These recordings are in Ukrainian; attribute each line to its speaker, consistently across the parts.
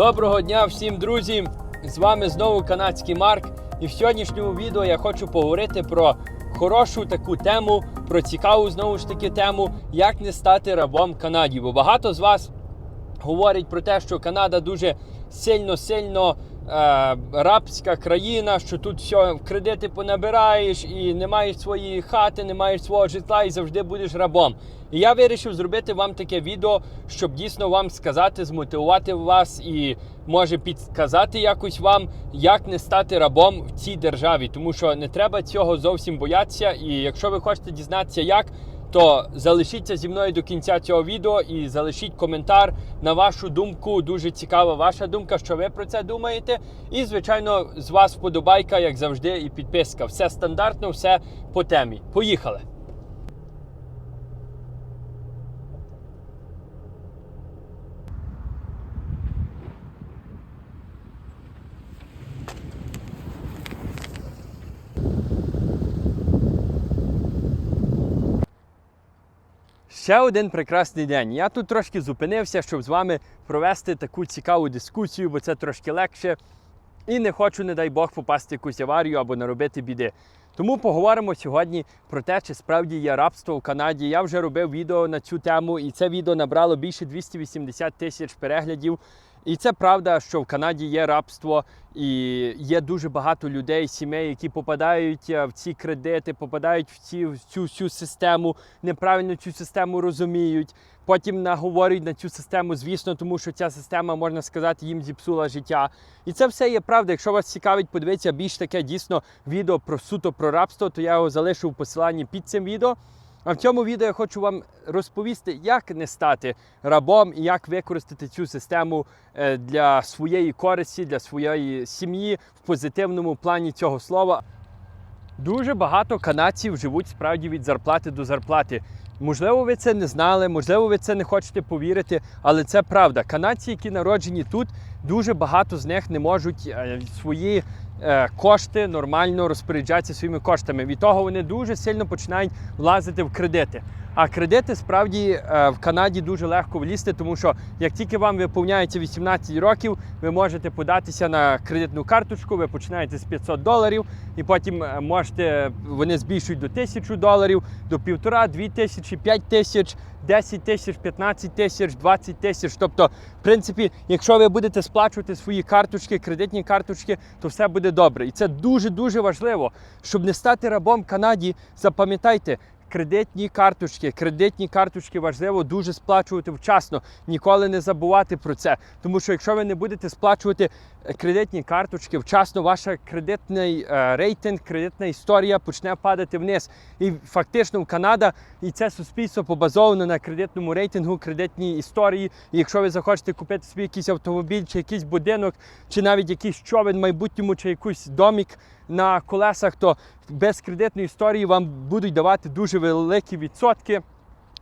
Speaker 1: Доброго дня всім друзі! З вами знову канадський Марк. І в сьогоднішньому відео я хочу поговорити про хорошу таку тему, про цікаву знову ж таки тему, як не стати рабом Канаді. Бо багато з вас говорять про те, що Канада дуже сильно-сильно рабська країна, що тут все кредити понабираєш і не маєш своєї хати, не маєш свого житла і завжди будеш рабом. І я вирішив зробити вам таке відео, щоб дійсно вам сказати, змотивувати вас і може підказати якось вам, як не стати рабом в цій державі. Тому що не треба цього зовсім боятися. І якщо ви хочете дізнатися, як то залишіться зі мною до кінця цього відео і залишіть коментар на вашу думку. Дуже цікава ваша думка, що ви про це думаєте. І, звичайно, з вас вподобайка, як завжди, і підписка. Все стандартно, все по темі. Поїхали! Ще один прекрасний день. Я тут трошки зупинився, щоб з вами провести таку цікаву дискусію, бо це трошки легше. І не хочу, не дай Бог, попасти в якусь аварію або наробити біди. Тому поговоримо сьогодні про те, чи справді є рабство в Канаді. Я вже робив відео на цю тему, і це відео набрало більше 280 тисяч переглядів. І це правда, що в Канаді є рабство, і є дуже багато людей, сімей, які попадають е, в ці кредити, попадають в ці в цю всю систему, неправильно цю систему розуміють. Потім наговорюють на цю систему, звісно, тому що ця система, можна сказати, їм зіпсула життя. І це все є правда. Якщо вас цікавить, подивитися більш таке дійсно відео про суто про рабство, то я його залишу в посиланні під цим відео. А в цьому відео я хочу вам розповісти, як не стати рабом і як використати цю систему е, для своєї користі, для своєї сім'ї в позитивному плані цього слова. Дуже багато канадців живуть справді від зарплати до зарплати. Можливо, ви це не знали, можливо, ви це не хочете повірити, але це правда. Канадці, які народжені тут, дуже багато з них не можуть е, свої е, кошти нормально розпоряджатися своїми коштами. Від того вони дуже сильно починають влазити в кредити. А кредити справді е, в Канаді дуже легко влізти, тому що як тільки вам виповняється 18 років, ви можете податися на кредитну карточку, ви починаєте з 500 доларів, і потім е, можете вони збільшують до 1000 доларів, до півтора, дві тисячі, п'ять тисяч, 10 тисяч, 15 тисяч, 20 тисяч. Тобто, в принципі, якщо ви будете сплачувати свої карточки, кредитні карточки, то все буде добре. І це дуже дуже важливо, щоб не стати рабом Канаді. Запам'ятайте. Кредитні карточки, кредитні карточки важливо дуже сплачувати вчасно, ніколи не забувати про це. Тому що якщо ви не будете сплачувати е, кредитні карточки вчасно, ваш кредитний е, рейтинг, кредитна історія почне падати вниз. І фактично в Канада і це суспільство побазовано на кредитному рейтингу, кредитній історії. І якщо ви захочете купити собі якийсь автомобіль, чи якийсь будинок, чи навіть якийсь човен в майбутньому, чи якийсь домік на колесах, то без кредитної історії вам будуть давати дуже великі відсотки.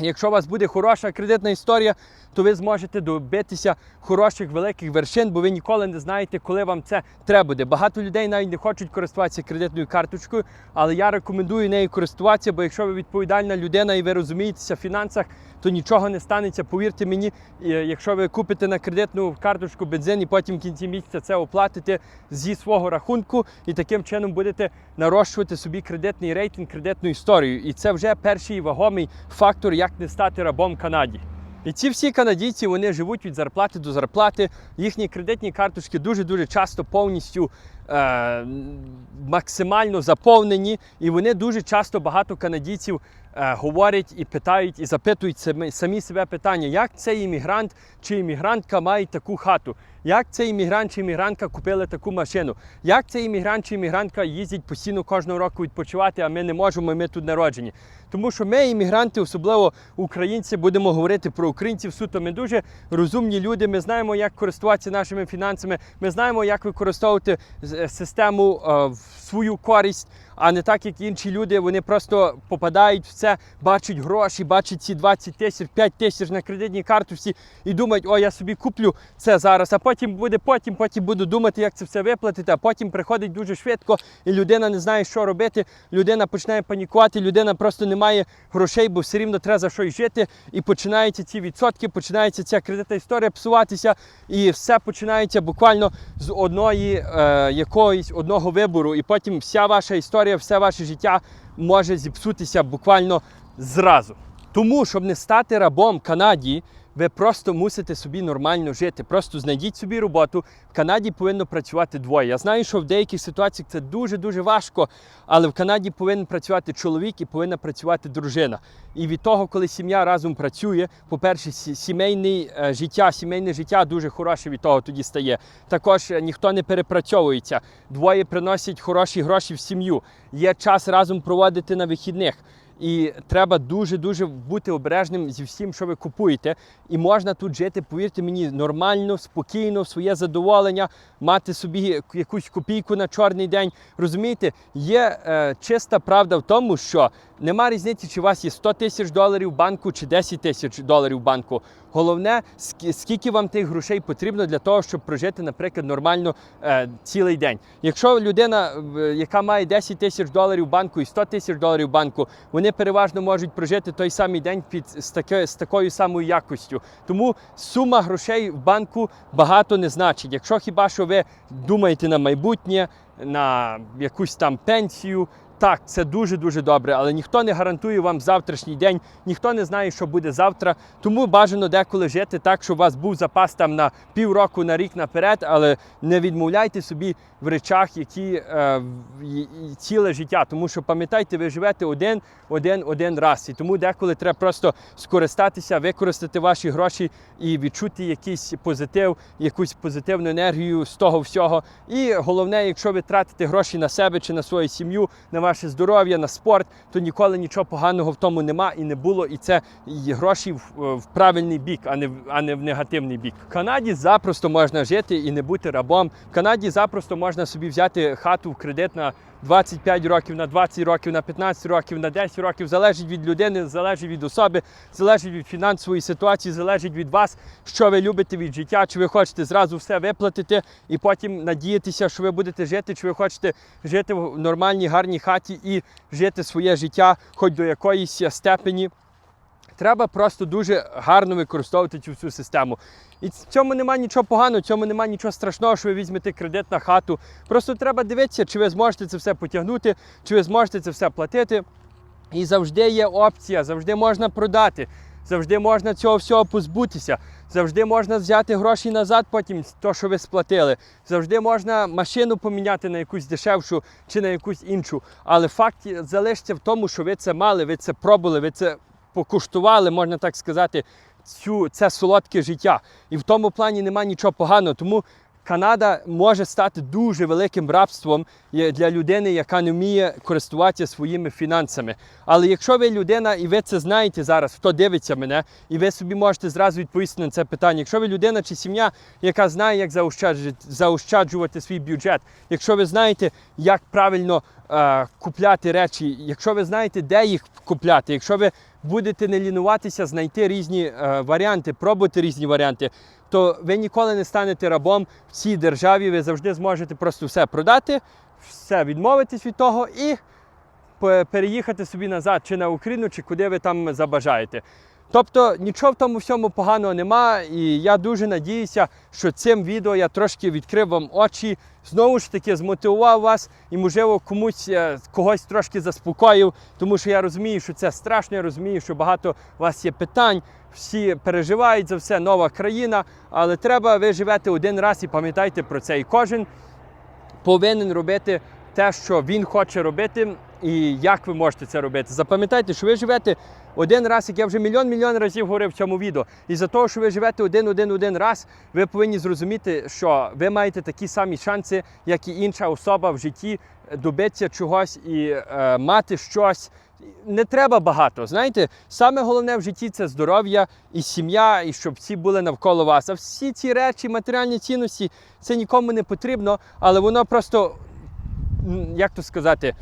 Speaker 1: Якщо у вас буде хороша кредитна історія, то ви зможете добитися хороших великих вершин, бо ви ніколи не знаєте, коли вам це треба буде. Багато людей навіть не хочуть користуватися кредитною карточкою, але я рекомендую нею користуватися, бо якщо ви відповідальна людина і ви розумієтеся в фінансах, то нічого не станеться. Повірте мені, якщо ви купите на кредитну карточку бензин і потім в кінці місяця це оплатите зі свого рахунку, і таким чином будете нарощувати собі кредитний рейтинг, кредитну історію. І це вже перший вагомий фактор, як не стати рабом Канаді. І ці всі канадійці вони живуть від зарплати до зарплати. Їхні кредитні карточки дуже-дуже часто повністю е, максимально заповнені, і вони дуже часто багато канадійців говорять і питають, і запитують самі, себе питання, як цей іммігрант чи іммігрантка має таку хату, як цей іммігрант чи іммігрантка купили таку машину, як цей іммігрант чи іммігрантка їздять постійно кожного року відпочивати, а ми не можемо, ми тут народжені. Тому що ми, іммігранти, особливо українці, будемо говорити про українців суто. Ми дуже розумні люди. Ми знаємо, як користуватися нашими фінансами. Ми знаємо, як використовувати систему е, в свою користь, а не так, як інші люди. Вони просто попадають в це, бачать гроші, бачать ці 20 тисяч, 5 тисяч на кредитній карточці і думають, о, я собі куплю це зараз, а потім буде потім, потім буду думати, як це все виплатити, а потім приходить дуже швидко, і людина не знає, що робити. Людина починає панікувати, людина просто не має грошей, бо все рівно треба за щось жити. І починаються ці відсотки, починається ця кредитна історія псуватися, і все починається буквально з одної е, якоїсь одного вибору. І потім вся ваша історія, все ваше життя може зіпсутися буквально зразу. Тому, щоб не стати рабом Канаді, ви просто мусите собі нормально жити. Просто знайдіть собі роботу. В Канаді повинно працювати двоє. Я знаю, що в деяких ситуаціях це дуже-дуже важко, але в Канаді повинен працювати чоловік і повинна працювати дружина. І від того, коли сім'я разом працює, по-перше, сімейне життя, сімейне життя дуже хороше від того тоді стає. Також е, ніхто не перепрацьовується. Двоє приносять хороші гроші в сім'ю. Є час разом проводити на вихідних. І треба дуже-дуже бути обережним зі всім, що ви купуєте. І можна тут жити, повірте мені, нормально, спокійно, своє задоволення, мати собі якусь копійку на чорний день. Розумієте, є е, чиста правда в тому, що нема різниці, чи у вас є 100 тисяч доларів в банку чи 10 тисяч доларів в банку. Головне, скільки вам тих грошей потрібно для того, щоб прожити, наприклад, нормально е, цілий день. Якщо людина, яка має 10 тисяч доларів в банку і 100 тисяч доларів в банку, вони переважно можуть прожити той самий день під з, таке, з такою самою якостю. Тому сума грошей в банку багато не значить. Якщо хіба що ви думаєте на майбутнє, на якусь там пенсію. Так, це дуже дуже добре, але ніхто не гарантує вам завтрашній день, ніхто не знає, що буде завтра. Тому бажано деколи жити так, щоб у вас був запас там на півроку, на рік наперед, але не відмовляйте собі в речах, які е, ціле життя. Тому що пам'ятайте, ви живете один, один, один раз. І тому деколи треба просто скористатися, використати ваші гроші і відчути якийсь позитив, якусь позитивну енергію з того всього. І головне, якщо ви тратите гроші на себе чи на свою сім'ю, на ваше здоров'я, на спорт, то ніколи нічого поганого в тому нема і не було. І це і гроші в, в правильний бік, а не а не в негативний бік. В Канаді запросто можна жити і не бути рабом. В Канаді запросто можна собі взяти хату в кредит на 25 років, на 20 років, на 15 років, на 10 років. Залежить від людини, залежить від особи, залежить від фінансової ситуації, залежить від вас, що ви любите від життя, чи ви хочете зразу все виплатити і потім надіятися, що ви будете жити, чи ви хочете жити в нормальній, гарній хаті і жити своє життя, хоч до якоїсь степені. Треба просто дуже гарно використовувати цю всю систему. І в цьому немає нічого поганого, в цьому немає нічого страшного, що ви візьмете кредит на хату. Просто треба дивитися, чи ви зможете це все потягнути, чи ви зможете це все платити. І завжди є опція, завжди можна продати, завжди можна цього всього позбутися, завжди можна взяти гроші назад, потім то, що ви сплатили. Завжди можна машину поміняти на якусь дешевшу чи на якусь іншу. Але факт залишиться в тому, що ви це мали, ви це пробували, ви це покуштували, можна так сказати, цю, це солодке життя. І в тому плані немає нічого поганого. Тому Канада може стати дуже великим рабством для людини, яка не вміє користуватися своїми фінансами. Але якщо ви людина, і ви це знаєте зараз, хто дивиться мене, і ви собі можете зразу відповісти на це питання. Якщо ви людина чи сім'я, яка знає, як заощаджувати, свій бюджет, якщо ви знаєте, як правильно е, купляти речі, якщо ви знаєте, де їх купляти, якщо ви будете не лінуватися, знайти різні е, варіанти, пробувати різні варіанти, то ви ніколи не станете рабом в цій державі. Ви завжди зможете просто все продати, все відмовитись від того і переїхати собі назад, чи на Україну, чи куди ви там забажаєте. Тобто нічого в тому всьому поганого нема, і я дуже надіюся, що цим відео я трошки відкрив вам очі, знову ж таки змотивував вас і, можливо, комусь е, когось трошки заспокоїв, тому що я розумію, що це страшно, я розумію, що багато у вас є питань, всі переживають за все, нова країна, але треба, ви живете один раз і пам'ятайте про це. І кожен повинен робити те, що він хоче робити, і як ви можете це робити. Запам'ятайте, що ви живете один раз, як я вже мільйон мільйон разів говорив в цьому відео. І за того, що ви живете один-один-один раз, ви повинні зрозуміти, що ви маєте такі самі шанси, як і інша особа в житті, добитися чогось і е, мати щось. Не треба багато. Знаєте, саме головне в житті це здоров'я і сім'я, і щоб всі були навколо вас. А всі ці речі, матеріальні цінності, це нікому не потрібно, але воно просто як то сказати,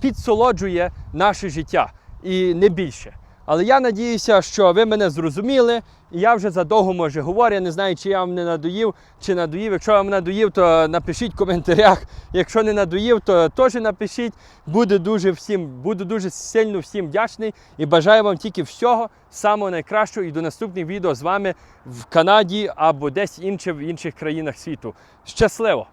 Speaker 1: підсолоджує наше життя і не більше. Але я надіюся, що ви мене зрозуміли, і я вже задовго може говорю. Я не знаю, чи я вам не надоїв, чи надоїв. Якщо я вам надоїв, то напишіть в коментарях. Якщо не надоїв, то теж напишіть. Буду дуже всім, буду дуже сильно всім вдячний і бажаю вам тільки всього самого найкращого і до наступних відео з вами в Канаді або десь інше в інших країнах світу. Щасливо!